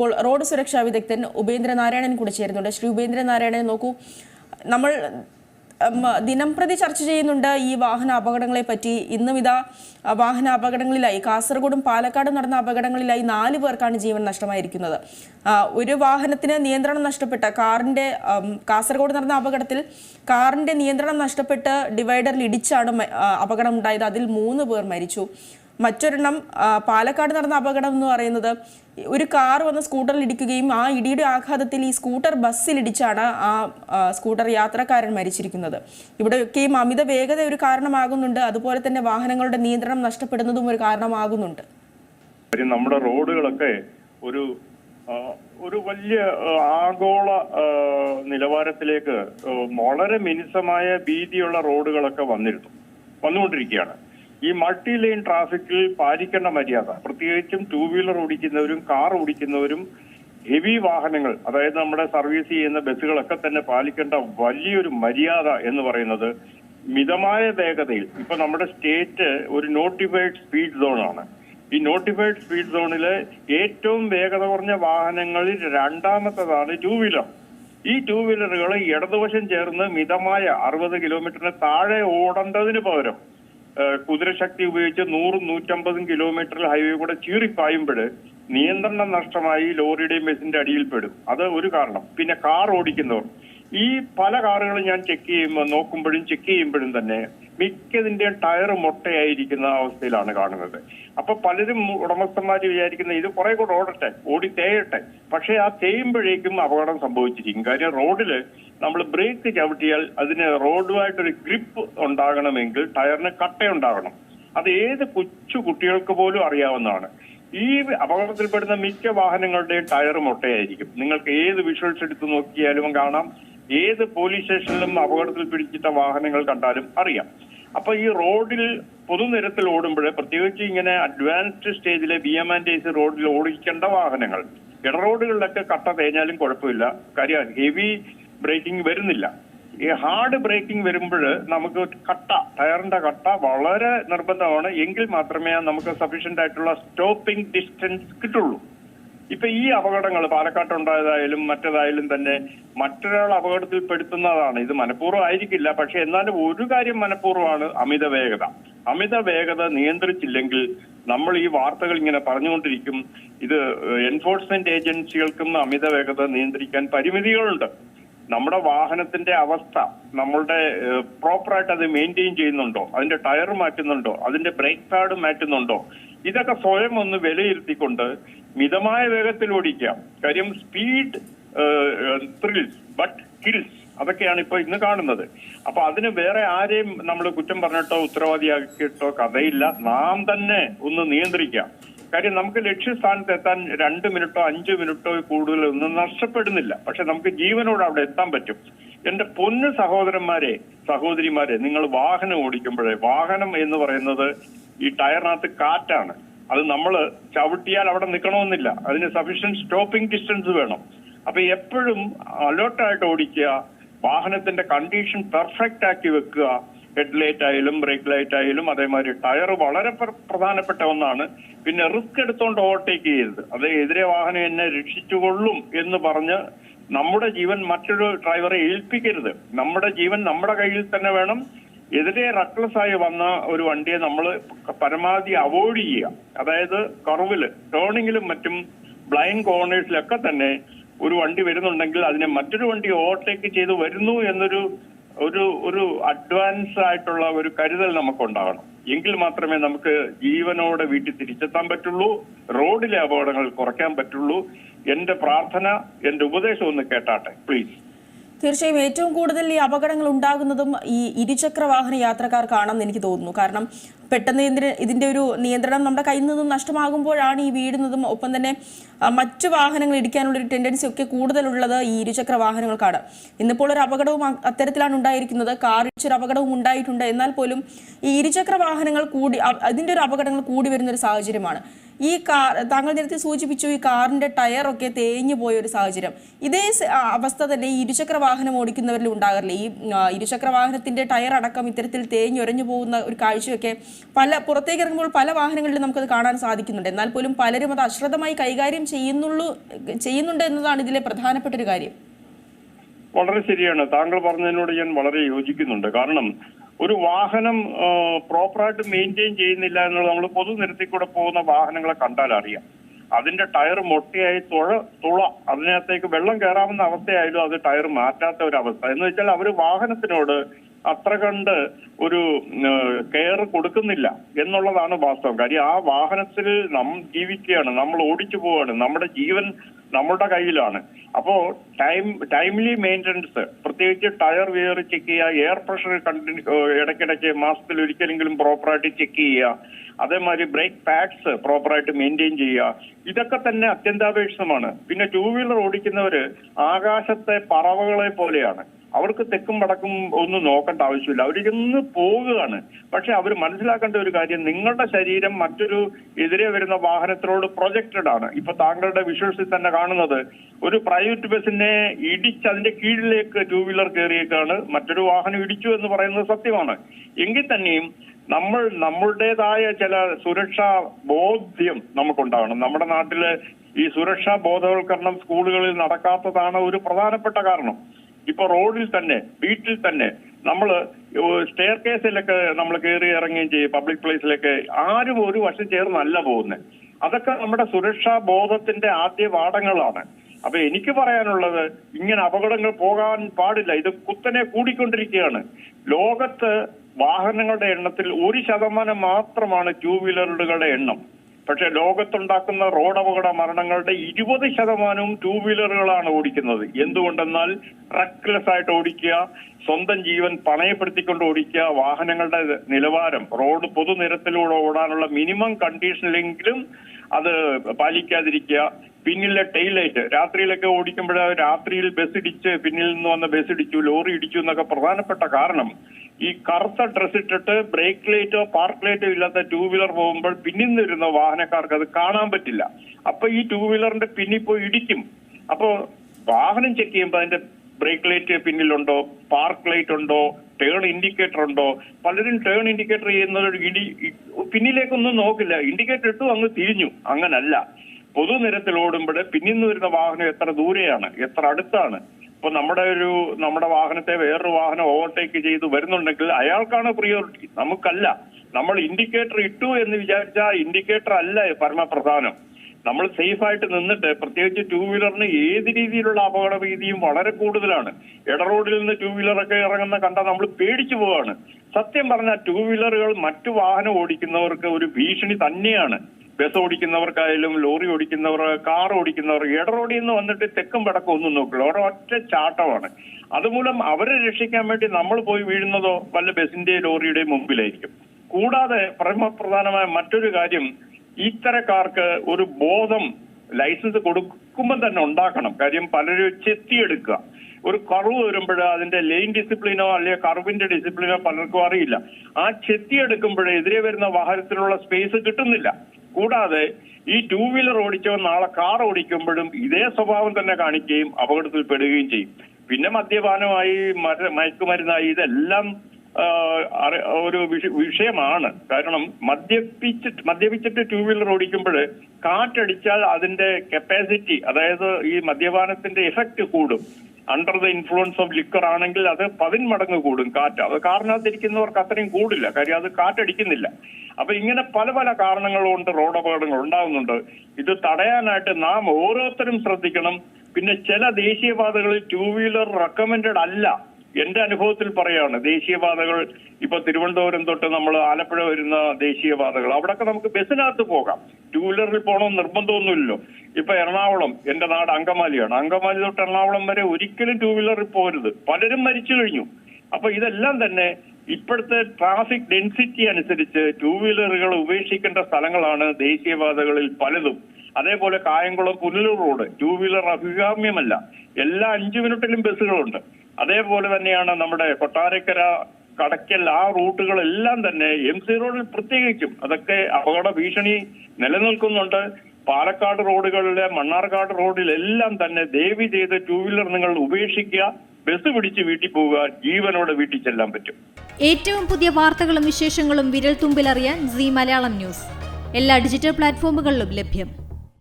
ഇപ്പോൾ റോഡ് സുരക്ഷാ വിദഗ്ധൻ ഉപേന്ദ്രനാരായണൻ കൂടെ ചേരുന്നുണ്ട്. ശ്രീ ഉപേന്ദ്രനാരായണൻ നോക്കൂ. നമ്മൾ ദിനംപ്രതി ദിനം പ്രതി ചർച്ച ചെയ്യുന്നുണ്ട് ഈ വാഹന അപകടങ്ങളെ പറ്റി. ഇന്നും ഇതാ വാഹന അപകടങ്ങളിലായി കാസർഗോഡും പാലക്കാടും നടന്ന അപകടങ്ങളിലായി നാല് പേർക്കാണ് ജീവൻ നഷ്ടമായിരിക്കുന്നത്. ഒരു വാഹനത്തിന് നിയന്ത്രണം നഷ്ടപ്പെട്ട കാറിന്റെ കാസർഗോഡ് നടന്ന അപകടത്തിൽ കാറിന്റെ നിയന്ത്രണം നഷ്ടപ്പെട്ട് ഡിവൈഡറിൽ ഇടിച്ചാണ് അപകടം ഉണ്ടായത് അതിൽ മൂന്ന് പേർ മരിച്ചു. മറ്റൊരെണ്ണം പാലക്കാട് നടന്ന അപകടം എന്ന് പറയുന്നത് ഒരു കാർ വന്ന് സ്കൂട്ടറിൽ ഇടിക്കുകയും ആ ഇടിയുടെ ആഘാതത്തിൽ ഈ സ്കൂട്ടർ ബസ്സിലിടിച്ചാണ് ആ സ്കൂട്ടർ യാത്രക്കാരൻ മരിച്ചിരിക്കുന്നത്. ഇവിടെയൊക്കെയും അമിത വേഗത ഒരു കാരണമാകുന്നുണ്ട്. അതുപോലെ തന്നെ വാഹനങ്ങളുടെ നിയന്ത്രണം നഷ്ടപ്പെടുന്നതും ഒരു കാരണമാകുന്നുണ്ട്. നമ്മുടെ റോഡുകളൊക്കെ ഒരു ഒരു വലിയ ആഗോള നിലവാരത്തിലേക്ക് വളരെ മിനുസമായ ഭീതിയുള്ള റോഡുകളൊക്കെ വന്നിരുന്നു വന്നുകൊണ്ടിരിക്കുകയാണ്. ഈ മൾട്ടി ലൈൻ ട്രാഫിക്കിൽ പാലിക്കേണ്ട മര്യാദ. പ്രത്യേകിച്ചും ടൂ വീലർ ഓടിക്കുന്നവരും കാർ ഓടിക്കുന്നവരും ഹെവി വാഹനങ്ങൾ അതായത് നമ്മുടെ സർവീസ് ചെയ്യുന്ന ബസ്സുകളൊക്കെ തന്നെ പാലിക്കേണ്ട വലിയൊരു മര്യാദ എന്ന് പറയുന്നത് മിതമായ വേഗതയിൽ. ഇപ്പൊ നമ്മുടെ സ്റ്റേറ്റ് ഒരു നോട്ടിഫൈഡ് സ്പീഡ് സോണാണ് ഈ നോട്ടിഫൈഡ് സ്പീഡ് സോണിൽ ഏറ്റവും വേഗത കുറഞ്ഞ വാഹനങ്ങളിൽ രണ്ടാമത്തതാണ് ടൂ വീലർ ഈ ടൂ വീലറുകൾ ഇടതുവശം ചേർന്ന് മിതമായ അറുപത് കിലോമീറ്ററിന് താഴെ ഓടേണ്ടതിന് പകരം കുതിരശക്തി ഉപയോഗിച്ച് നൂറും നൂറ്റമ്പതും കിലോമീറ്ററിൽ ഹൈവേ കൂടെ ചീറിപ്പായുമ്പോൾ നിയന്ത്രണം നഷ്ടമായി ലോറിയുടെയും ബസിന്റെ അടിയിൽപ്പെടും അത് ഒരു കാരണം. പിന്നെ കാർ ഓടിക്കുന്നവർ. ഈ പല കാറുകളും ഞാൻ ചെക്ക് ചെയ്യുമ്പോൾ നോക്കുമ്പോഴും ചെക്ക് ചെയ്യുമ്പോഴും തന്നെ മിക്കതിന്റെയും ടയർ മുട്ടയായിരിക്കുന്ന അവസ്ഥയിലാണ് കാണുന്നത്. അപ്പൊ പലരും ഉടമസ്ഥന്മാർ വിചാരിക്കുന്ന ഇത് കുറെ കൂടെ ഓടട്ടെ ഓടി തേയട്ടെ. പക്ഷെ ആ തേയുമ്പോഴേക്കും അപകടം സംഭവിച്ചിരിക്കും. കാര്യം റോഡിൽ നമ്മൾ ബ്രേക്ക് ചവിട്ടിയാൽ അതിന് റോഡുമായിട്ടൊരു ഗ്രിപ്പ് ഉണ്ടാകണമെങ്കിൽ ടയറിന് കട്ടയുണ്ടാകണം. അത് ഏത് കൊച്ചു കുട്ടികൾക്ക് പോലും അറിയാവുന്നതാണ്. ഈ അപകടത്തിൽപ്പെടുന്ന മിക്ക വാഹനങ്ങളുടെയും ടയർ മുട്ടയായിരിക്കും. നിങ്ങൾക്ക് ഏത് വിഷ്വൽസ് എടുത്ത് നോക്കിയാലും കാണാം. ഏത് പോലീസ് സ്റ്റേഷനിലും അപകടത്തിൽ പിടിച്ചിട്ട വാഹനങ്ങൾ കണ്ടാലും അറിയാം. അപ്പൊ ഈ റോഡിൽ പൊതുനിരത്തിൽ ഓടുമ്പോൾ പ്രത്യേകിച്ച് ഇങ്ങനെ അഡ്വാൻസ്ഡ് സ്റ്റേജിലെ ബി എം ആൻഡ് എസ് റോഡിൽ ഓടിക്കേണ്ട വാഹനങ്ങൾ. ഇടറോഡുകളിലൊക്കെ കട്ട തേഞ്ഞാലും കുഴപ്പമില്ല. കാര്യം ഹെവി ബ്രേക്കിംഗ് വരുന്നില്ല. ഈ ഹാർഡ് ബ്രേക്കിംഗ് വരുമ്പോൾ നമുക്ക് കട്ട ടയറിന്റെ കട്ട വളരെ നിർബന്ധമാണ്. എങ്കിൽ മാത്രമേ നമുക്ക് സഫീഷ്യന്റ് ആയിട്ടുള്ള സ്റ്റോപ്പിംഗ് ഡിസ്റ്റൻസ് കിട്ടുള്ളൂ. ഇപ്പൊ ഈ അപകടങ്ങൾ പാലക്കാട്ട് ഉണ്ടായതായാലും മറ്റേതായാലും തന്നെ മറ്റൊരാൾ അപകടത്തിൽപ്പെടുത്തുന്നതാണ്. ഇത് മനഃപൂർവം ആയിരിക്കില്ല. പക്ഷെ എന്നാലും ഒരു കാര്യം മനഃപൂർവമാണ് അമിത വേഗത. അമിത വേഗത നിയന്ത്രിച്ചില്ലെങ്കിൽ നമ്മൾ ഈ വാർത്തകൾ ഇങ്ങനെ പറഞ്ഞുകൊണ്ടിരിക്കും. ഇത് എൻഫോഴ്സ്മെന്റ് ഏജൻസികൾക്കും അമിത വേഗത നിയന്ത്രിക്കാൻ പരിമിതികളുണ്ട്. നമ്മുടെ വാഹനത്തിന്റെ അവസ്ഥ നമ്മളുടെ പ്രോപ്പറായിട്ട് അത് മെയിന്റെയിൻ ചെയ്യുന്നുണ്ടോ? അതിന്റെ ടയർ മാറ്റുന്നുണ്ടോ? അതിന്റെ ബ്രേക്ക് പാഡ് മാറ്റുന്നുണ്ടോ? ഇതൊക്കെ സ്വയം ഒന്ന് വിലയിരുത്തിക്കൊണ്ട് മിതമായ വേഗത്തിൽ ഓടിക്കാം. കാര്യം സ്പീഡ് ത്രിൽസ് ബട്ട് കിൽസ് അതൊക്കെയാണ് ഇപ്പൊ ഇന്ന് കാണുന്നത്. അപ്പൊ അതിന് വേറെ ആരെയും നമ്മൾ കുറ്റം പറഞ്ഞിട്ടോ ഉത്തരവാദിയാക്കിയിട്ടോ കഥയില്ല. നാം തന്നെ ഒന്ന് നിയന്ത്രിക്കാം. കാര്യം നമുക്ക് ലക്ഷ്യസ്ഥാനത്ത് എത്താൻ രണ്ട് മിനിറ്റോ അഞ്ച് മിനിറ്റോ കൂടുതൽ ഒന്നും നഷ്ടപ്പെടുന്നില്ല. പക്ഷെ നമുക്ക് ജീവനോട് അവിടെ എത്താൻ പറ്റും. എന്റെ പൊന്ന് സഹോദരന്മാരെ സഹോദരിമാരെ നിങ്ങൾ വാഹനം ഓടിക്കുമ്പോഴേ വാഹനം എന്ന് പറയുന്നത് ഈ ടയറിനകത്ത് കാറ്റാണ്. അത് നമ്മൾ ചവിട്ടിയാൽ അവിടെ നിൽക്കണമെന്നില്ല. അതിന് സഫീഷ്യന്റ് സ്റ്റോപ്പിംഗ് ഡിസ്റ്റൻസ് വേണം. അപ്പൊ എപ്പോഴും അലേർട്ടായിട്ട് ഓടിക്കുക വാഹനത്തിന്റെ കണ്ടീഷൻ പെർഫെക്റ്റ് ആക്കി വെക്കുക ഹെഡ്ലൈറ്റ് ആയാലും ബ്രേക്ക് ലൈറ്റ് ആയാലും അതേമാതിരി ടയർ വളരെ പ്ര- പ്രധാനപ്പെട്ട ഒന്നാണ്. പിന്നെ റിസ്ക് എടുത്തുകൊണ്ട് ഓവർടേക്ക് ചെയ്യരുത്. അത് എതിരെ വാഹനം എന്നെ രക്ഷിച്ചുകൊള്ളും എന്ന് പറഞ്ഞ് നമ്മുടെ ജീവൻ മറ്റൊരു ഡ്രൈവറെ ഏൽപ്പിക്കരുത്. നമ്മുടെ ജീവൻ നമ്മുടെ കയ്യിൽ തന്നെ വേണം. എതിരെ റക്ലസ് ആയി വന്ന ഒരു വണ്ടിയെ നമ്മൾ പരമാവധി അവോയ്ഡ് ചെയ്യുക. അതായത് കർവിൽ ടേണിങ്ങിലും മറ്റും ബ്ലൈൻഡ് കോർണേഴ്സിലൊക്കെ തന്നെ ഒരു വണ്ടി വരുന്നുണ്ടെങ്കിൽ അതിനെ മറ്റൊരു വണ്ടി ഓവർടേക്ക് ചെയ്ത് വരുന്നു എന്നൊരു ഒരു ഒരു അഡ്വാൻസ് ആയിട്ടുള്ള ഒരു കരുതൽ നമുക്കുണ്ടാകണം. എങ്കിൽ മാത്രമേ നമുക്ക് ജീവനോടെ വീട്ടിൽ തിരിച്ചെത്താൻ പറ്റുള്ളൂ റോഡിലെ അപകടങ്ങൾ കുറയ്ക്കാൻ പറ്റുള്ളൂ. എന്റെ പ്രാർത്ഥന എന്റെ ഉപദേശം ഒന്ന് കേട്ടാട്ടെ പ്ലീസ് തീർച്ചയായും ഏറ്റവും കൂടുതൽ ഈ അപകടങ്ങൾ ഉണ്ടാകുന്നതും ഈ ഇരുചക്ര വാഹന യാത്രക്കാർക്കാണെന്ന് എനിക്ക് തോന്നുന്നു. കാരണം പെട്ടെന്ന് ഇതിന് ഇതിന്റെ ഒരു നിയന്ത്രണം നമ്മുടെ കയ്യിൽ നിന്നും നഷ്ടമാകുമ്പോഴാണ് ഈ വീടുന്നതും ഒപ്പം തന്നെ മറ്റു വാഹനങ്ങൾ ഇടിക്കാനുള്ള ഒരു ടെൻഡൻസി ഒക്കെ കൂടുതലുള്ളത് ഈ ഇരുചക്ര വാഹനങ്ങൾക്കാണ് ഇന്നിപ്പോൾ ഒരു അപകടവും അത്തരത്തിലാണ് ഉണ്ടായിരിക്കുന്നത്. കാർ ഇടിച്ചൊരു അപകടവും ഉണ്ടായിട്ടുണ്ട്. എന്നാൽ പോലും ഈ ഇരുചക്ര വാഹനങ്ങൾ കൂടി അതിന്റെ ഒരു അപകടങ്ങൾ കൂടി വരുന്ന ഒരു സാഹചര്യമാണ്. ഈ കാർ താങ്കൾ നേരത്തെ സൂചിപ്പിച്ചു ഈ കാറിന്റെ ടയറൊക്കെ തേഞ്ഞു പോയ ഒരു സാഹചര്യം. ഇതേ അവസ്ഥ തന്നെ ഈ ഇരുചക്ര വാഹനം ഓടിക്കുന്നവരിൽ ഉണ്ടാകാറില്ലേ? ഈ ഇരുചക്ര വാഹനത്തിന്റെ ടയർ അടക്കം ഇത്തരത്തിൽ തേഞ്ഞൊരഞ്ഞു പോകുന്ന ഒരു കാഴ്ചയൊക്കെ പല പുറത്തേക്ക് ഇറങ്ങുമ്പോൾ പല വാഹനങ്ങളിലും നമുക്കത് കാണാൻ സാധിക്കുന്നുണ്ട്. എന്നാൽ പോലും പലരും അത് അശ്രദ്ധമായി കൈകാര്യം ചെയ്യുന്നുള്ളൂ ചെയ്യുന്നുണ്ട് എന്നതാണ് ഇതിലെ പ്രധാനപ്പെട്ട ഒരു കാര്യം. വളരെ ശരിയാണ്. താങ്കൾ പറഞ്ഞതിനോട് ഞാൻ വളരെ യോജിക്കുന്നുണ്ട്. കാരണം ഒരു വാഹനം പ്രോപ്പറായിട്ട് മെയിന്റെയിൻ ചെയ്യുന്നില്ല എന്നുള്ളത് നമ്മൾ പൊതുനിരത്തിൽ കൂടെ പോകുന്ന വാഹനങ്ങളെ കണ്ടാൽ അറിയാം. അതിന്റെ ടയർ മൊട്ടയായി തുഴ തുള അതിനകത്തേക്ക് വെള്ളം കയറാവുന്ന അവസ്ഥയായാലും അത് ടയർ മാറ്റാത്ത ഒരു അവസ്ഥ. എന്ന് വെച്ചാൽ അവർ വാഹനത്തിനോട് അത്ര കണ്ട് ഒരു കെയർ കൊടുക്കുന്നില്ല എന്നുള്ളതാണ് വാസ്തവം. കാര്യം ആ വാഹനത്തിൽ നാം ജീവിക്കുകയാണ് നമ്മൾ ഓടിച്ചു പോവുകയാണ്. നമ്മുടെ ജീവൻ നമ്മുടെ കയ്യിലാണ്. അപ്പോ ടൈം ടൈംലി മെയിന്റനൻസ് പ്രത്യേകിച്ച് ടയർ വിയർ ചെക്ക് ചെയ്യുക എയർ പ്രഷർ കണ്ടിന്യൂ ഇടയ്ക്കിടയ്ക്ക് മാസത്തിൽ ഒരിക്കലെങ്കിലും പ്രോപ്പറായിട്ട് ചെക്ക് ചെയ്യുക അതേമാതിരി ബ്രേക്ക് പാഡ്സ് പ്രോപ്പറായിട്ട് മെയിന്റെയിൻ ചെയ്യുക ഇതൊക്കെ തന്നെ അത്യന്താപേക്ഷിതമാണ്. പിന്നെ ടൂ വീലർ ഓടിക്കുന്നവര് ആകാശത്തെ പറവകളെ പോലെയാണ്. അവർക്ക് തെക്കും വടക്കും ഒന്നും നോക്കേണ്ട ആവശ്യമില്ല. അവർ ഇന്ന് പോവുകയാണ്. പക്ഷെ അവർ മനസ്സിലാക്കേണ്ട ഒരു കാര്യം നിങ്ങളുടെ ശരീരം മറ്റൊരു എതിരെ വരുന്ന വാഹനത്തിനോട് പ്രൊജക്റ്റഡ് ആണ്. ഇപ്പൊ താങ്കളുടെ വിഷ്വൽസിൽ തന്നെ കാണുന്നത് ഒരു പ്രൈവറ്റ് ബസ്സിനെ ഇടിച്ച് അതിന്റെ കീഴിലേക്ക് ടൂ വീലർ കയറിയേക്കാണ് മറ്റൊരു വാഹനം ഇടിച്ചു എന്ന് പറയുന്നത് സത്യമാണ്. എങ്കിൽ തന്നെയും നമ്മൾ നമ്മളുടേതായ ചില സുരക്ഷാ ബോധ്യം നമുക്കുണ്ടാവണം നമ്മുടെ നാട്ടിൽ ഈ സുരക്ഷാ ബോധവൽക്കരണം സ്കൂളുകളിൽ നടക്കാത്തതാണ് ഒരു പ്രധാനപ്പെട്ട കാരണം. ഇപ്പൊ റോഡിൽ തന്നെ വീട്ടിൽ തന്നെ നമ്മൾ സ്റ്റെയർ കേസിലൊക്കെ നമ്മൾ കയറി ഇറങ്ങുകയും ചെയ്യും പബ്ലിക് പ്ലേസിലൊക്കെ. ആരും ഒരു വശം ചേർന്നല്ല പോകുന്നത് അതൊക്കെ നമ്മുടെ സുരക്ഷാ ബോധത്തിന്റെ ആദ്യ പാഠങ്ങളാണ് അപ്പൊ എനിക്ക് പറയാനുള്ളത് ഇങ്ങനെ അപകടങ്ങൾ പോകാൻ പാടില്ല. ഇത് കുത്തനെ കൂടിക്കൊണ്ടിരിക്കുകയാണ്. ലോകത്ത് വാഹനങ്ങളുടെ എണ്ണത്തിൽ ഒരു ശതമാനം മാത്രമാണ് ടൂ വീലറുകളുടെ എണ്ണം. പക്ഷെ ലോകത്തുണ്ടാക്കുന്ന റോഡ് അപകട മരണങ്ങളുടെ ഇരുപത് ശതമാനവും ടൂ വീലറുകളാണ് ഓടിക്കുന്നത്. എന്തുകൊണ്ടെന്നാൽ റെക്ലെസ് ആയിട്ട് ഓടിക്കുക സ്വന്തം ജീവൻ പണയപ്പെടുത്തിക്കൊണ്ട് ഓടിക്കുക വാഹനങ്ങളുടെ നിലവാരം റോഡ് പൊതുനിരത്തിലൂടെ ഓടാനുള്ള മിനിമം കണ്ടീഷനിലെങ്കിലും അത് പാലിക്കാതിരിക്കുക. പിന്നിലെ ടെയിൽ ലൈറ്റ് രാത്രിയിലൊക്കെ ഓടിക്കുമ്പോൾ രാത്രിയിൽ ബസ് ഇടിച്ച് പിന്നിൽ നിന്ന് വന്ന ബസ് ഇടിച്ചു ലോറി ഇടിച്ചു എന്നൊക്കെ പ്രധാനപ്പെട്ട കാരണം ഈ കറുത്ത ഡ്രസ് ഇട്ടിട്ട് ബ്രേക്ക് ലൈറ്റോ പാർക്ക് ലൈറ്റോ ഇല്ലാത്ത ടൂ വീലർ പോകുമ്പോൾ പിന്നിൽ വരുന്ന വാഹനക്കാർക്ക് അത് കാണാൻ പറ്റില്ല. അപ്പൊ ഈ ടൂ വീലറിന്റെ പിന്നിൽ പോയി ഇടിക്കും. അപ്പോ വാഹനം ചെക്ക് ചെയ്യുമ്പോൾ അതിന്റെ ബ്രേക്ക് ലൈറ്റ് പിന്നിലുണ്ടോ പാർക്ക് ലൈറ്റ് ഉണ്ടോ ടേൺ ഇൻഡിക്കേറ്റർ ഉണ്ടോ? പലരും ടേൺ ഇൻഡിക്കേറ്റർ ചെയ്യുന്നത് ഇടി പിന്നിലേക്കൊന്നും നോക്കില്ല. ഇൻഡിക്കേറ്റർ ഇട്ടു അങ്ങ് തിരിഞ്ഞു. അങ്ങനല്ല. പൊതുനിരത്തിൽ ഓടുമ്പോൾ പിന്നിൽ നിന്ന് വരുന്ന വാഹനം എത്ര ദൂരെയാണ് എത്ര അടുത്താണ്? ഇപ്പൊ നമ്മുടെ ഒരു നമ്മുടെ വാഹനത്തെ വേറൊരു വാഹനം ഓവർടേക്ക് ചെയ്ത് വരുന്നുണ്ടെങ്കിൽ അയാൾക്കാണ് പ്രിയോറിറ്റി നമുക്കല്ല. നമ്മൾ ഇൻഡിക്കേറ്റർ ഇട്ടു എന്ന് വിചാരിച്ചാൽ ഇൻഡിക്കേറ്റർ അല്ല പരമപ്രധാനം. നമ്മൾ സേഫ് ആയിട്ട് നിന്നിട്ട് പ്രത്യേകിച്ച് ടൂ വീലറിന് ഏത് രീതിയിലുള്ള അപകട ഭീതിയും വളരെ കൂടുതലാണ്. ഇടറോഡിൽ നിന്ന് ടൂ വീലറൊക്കെ ഇറങ്ങുന്ന കണ്ടാൽ നമ്മൾ പേടിച്ചു പോവാണ്. സത്യം പറഞ്ഞാൽ ടൂ വീലറുകൾ മറ്റു വാഹനം ഓടിക്കുന്നവർക്ക് ഒരു ഭീഷണി തന്നെയാണ്. ബസ് ഓടിക്കുന്നവർക്കായാലും ലോറി ഓടിക്കുന്നവർ കാർ ഓടിക്കുന്നവർ ഇടറോഡിൽ നിന്ന് വന്നിട്ട് തെക്കും വടക്കും ഒന്നും നോക്കില്ല. ഒരൊറ്റ ചാട്ടമാണ്. അതുമൂലം അവരെ രക്ഷിക്കാൻ വേണ്ടി നമ്മൾ പോയി വീഴുന്നതോ വല്ല ബസിന്റെയും ലോറിയുടെ മുമ്പിലായിരിക്കും. കൂടാതെ പരമപ്രധാനമായ മറ്റൊരു കാര്യം ഇത്തരക്കാർക്ക് ഒരു ബോധം ലൈസൻസ് കൊടുക്കുമ്പോൾ തന്നെ ഉണ്ടാക്കണം. കാര്യം പലരും ചെത്തിയെടുക്കുക. ഒരു കർവ് വരുമ്പോൾ അതിന്റെ ലൈൻ ഡിസിപ്ലിനോ അല്ലെങ്കിൽ കർവിന്റെ ഡിസിപ്ലിനോ പലർക്കും അറിയില്ല. ആ ചെത്തിയെടുക്കുമ്പോഴേ എതിരെ വരുന്ന വാഹനത്തിനുള്ള സ്പേസ് കിട്ടുന്നില്ല. കൂടാതെ ഈ ടൂ വീലർ ഓടിച്ചവൻ നാളെ കാർ ഓടിക്കുമ്പോഴും ഇതേ സ്വഭാവം തന്നെ കാണിക്കുകയും അപകടത്തിൽ പെടുകയും ചെയ്യും. പിന്നെ മദ്യപാനമായി മര- മയക്കുമരുന്നായി ഇതെല്ലാം ഒരു വിഷയമാണ്. കാരണം മദ്യപിച്ചിട്ട് മദ്യപിച്ചിട്ട് ടൂ വീലർ ഓടിക്കുമ്പോൾ കാറ്റടിച്ചാൽ അതിന്റെ കപ്പാസിറ്റി അതായത് ഈ മദ്യപാനത്തിന്റെ ഇഫക്റ്റ് കൂടും. Under the influence of liquor ആണെങ്കിൽ അത് പതിന്മടങ്ങ് കൂടും കാറ്റ്. അത് കാറിനകത്തിരിക്കുന്നവർക്ക് അത്രയും കൂടില്ല. കാര്യം അത് കാറ്റടിക്കുന്നില്ല. അപ്പൊ ഇങ്ങനെ പല പല കാരണങ്ങൾ കൊണ്ട് റോഡ് അപകടങ്ങൾ ഉണ്ടാകുന്നുണ്ട് ഇത് തടയാനായിട്ട് നാം ഓരോരുത്തരും ശ്രദ്ധിക്കണം. പിന്നെ ചില ദേശീയപാതകളിൽ ടൂ വീലർ റെക്കമെൻഡഡ് അല്ല. എന്റെ അനുഭവത്തിൽ പറയാണ് ദേശീയപാതകൾ ഇപ്പൊ തിരുവനന്തപുരം തൊട്ട് നമ്മൾ ആലപ്പുഴ വരുന്ന ദേശീയപാതകൾ അവിടെയൊക്കെ നമുക്ക് ബസ്സിനകത്ത് പോകാം. ടൂ വീലറിൽ പോകണമെന്ന് നിർബന്ധമൊന്നുമില്ലല്ലോ. ഇപ്പൊ എറണാകുളം എന്റെ നാട് അങ്കമാലിയാണ്. അങ്കമാലി തൊട്ട് എറണാകുളം വരെ ഒരിക്കലും ടൂ വീലറിൽ പോകരുത്. പലരും മരിച്ചു കഴിഞ്ഞു. അപ്പൊ ഇതെല്ലാം തന്നെ ഇപ്പോഴത്തെ ട്രാഫിക് ഡെൻസിറ്റി അനുസരിച്ച് ടൂ വീലറുകൾ ഉപേക്ഷിക്കേണ്ട സ്ഥലങ്ങളാണ് ദേശീയപാതകളിൽ പലതും. അതേപോലെ Kayamkulam Punalur road two wheeler അഭികാമ്യമല്ല. എല്ലാ അഞ്ചു മിനിറ്റിലും ബസ്സുകളുണ്ട്. അതേപോലെ തന്നെയാണ് നമ്മുടെ കൊട്ടാരക്കര കടക്കൽ ആ റൂട്ടുകളെല്ലാം തന്നെ എം സി റോഡിൽ പ്രത്യേകിച്ചും അതൊക്കെ അപകട ഭീഷണി നിലനിൽക്കുന്നുണ്ട്. പാലക്കാട് റോഡുകളിലെ മണ്ണാർക്കാട് റോഡിലെല്ലാം തന്നെ ദേവി ചെയ്ത് ടൂ വീലർ നിങ്ങൾ ഉപേക്ഷിക്കുക ബസ് പിടിച്ച് വീട്ടിൽ പോവുക ജീവനോടെ വീട്ടിൽ ചെല്ലാൻ പറ്റും. ഏറ്റവും പുതിയ വാർത്തകളും വിശേഷങ്ങളും വിരൽ തുമ്പിലറിയാൻ സി മലയാളം ന്യൂസ്. എല്ലാ ഡിജിറ്റൽ പ്ലാറ്റ്ഫോമുകളിലും ലഭ്യം.